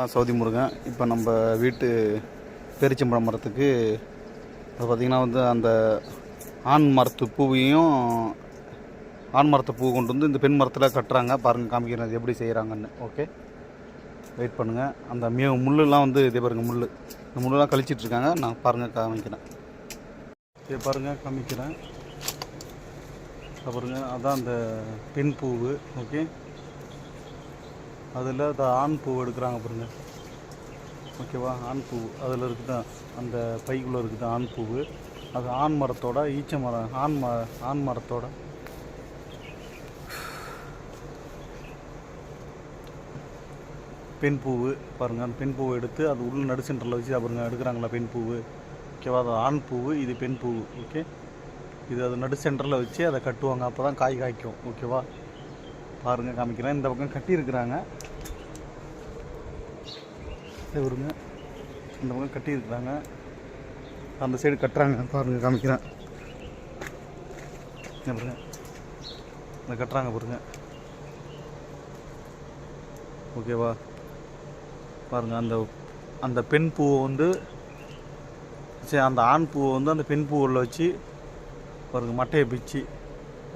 நான் சவுதி முருகன். இப்போ நம்ம வீட்டு பேரிச்சம்பழம் மரத்துக்கு அது பார்த்திங்கன்னா வந்து அந்த ஆண் மரத்து பூவையும் ஆண் மரத்து பூ கொண்டு வந்து இந்த பெண் மரத்தில் கட்டுறாங்க. பாருங்கள் காமிக்கிறது எப்படி செய்கிறாங்கன்னு ஓகே வெயிட் பண்ணுங்கள் அந்த மிய முள்ளெல்லாம் வந்து இதே பாருங்கள் முள் இந்த முள்ளெல்லாம் கழிச்சிட்ருக்காங்க நான் பாருங்கள் காமிக்கிறேன். இதே பாருங்கள் காமிக்கிறேன். இதோ பாருங்க அதான் அந்த பெண் பூவு. ஓகே அதில் அந்த ஆண் பூ எடுக்கிறாங்க பாருங்க. ஓகேவா? ஆண் பூ. அதில் இருக்குது? அந்த பைக்குள்ளே இருக்குது ஆண் பூவு. அது ஆண் மரத்தோட ஈச்ச மரம் ஆண் ம ஆண் மரத்தோட. பெண் பூவு பாருங்கள் அந்த பெண் பூவை எடுத்து அது உள்ள நடு சென்டரில் வச்சு பாருங்க எடுக்கிறாங்களா பெண் பூவு. ஓகேவா? அது ஆண் பூவு இது பெண் பூவு ஓகே? இது அது நடு சென்டரில் வச்சு அதை கட்டுவாங்க. அப்போ தான் காய் காய்க்கும். ஓகேவா? பாருங்கள் காமிக்கிறேன். இந்த பக்கம் கட்டியிருக்கிறாங்க. இதை விடுங்க இந்த பக்கம் கட்டியிருக்கிறாங்க அந்த சைடு கட்டுறாங்க. பாருங்கள் காமிக்கிறேன். பாருங்க. இந்த கட்டுறாங்க பாருங்க. ஓகேவா பாருங்கள் அந்த அந்த பெண் பூவை வந்து சரி அந்த ஆண் பூவை வந்து அந்த பெண் பூவில் வச்சு பாருங்கள் மட்டையை பிச்சு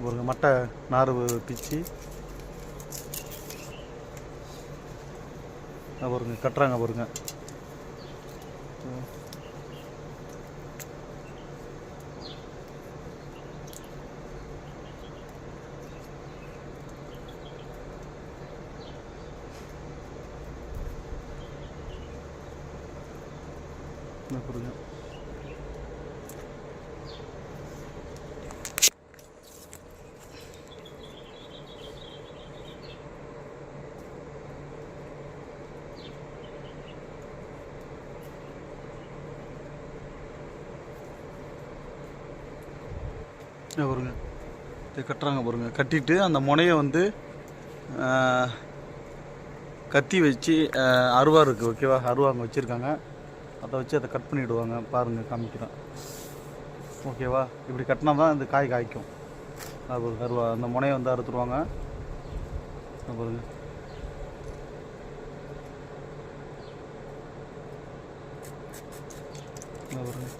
பாருங்கள் மட்டை நார் பிச்சு பாருங்க கட்டுறாங்க பாருங்க. பாருங்க. பாருங்க. இது கட்டுறாங்க பாருங்க. கட்டிட்டு அந்த முனையை வந்து கத்தி வச்சு அருவா இருக்குது ஓகேவா அருவா அங்கே வச்சுருக்காங்க. அதை வச்சு அதை கட் பண்ணிவிடுவாங்க பாருங்கள் காமிக்கிறேன். ஓகேவா இப்படி கட்டினா தான் இந்த காய் காய்க்கும். அது அருவா. அந்த முனையை வந்து அறுத்துருவாங்க பாருங்க. பாருங்க.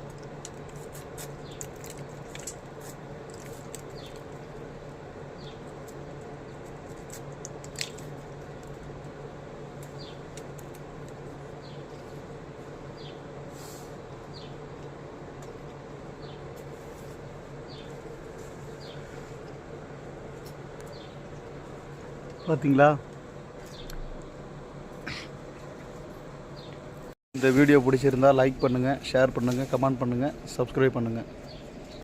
பார்த்தீங்களா இந்த வீடியோ பிடிச்சிருந்தா லைக் பண்ணுங்கள் ஷேர் பண்ணுங்கள் கமெண்ட் பண்ணுங்கள் சப்ஸ்கிரைப் பண்ணுங்கள்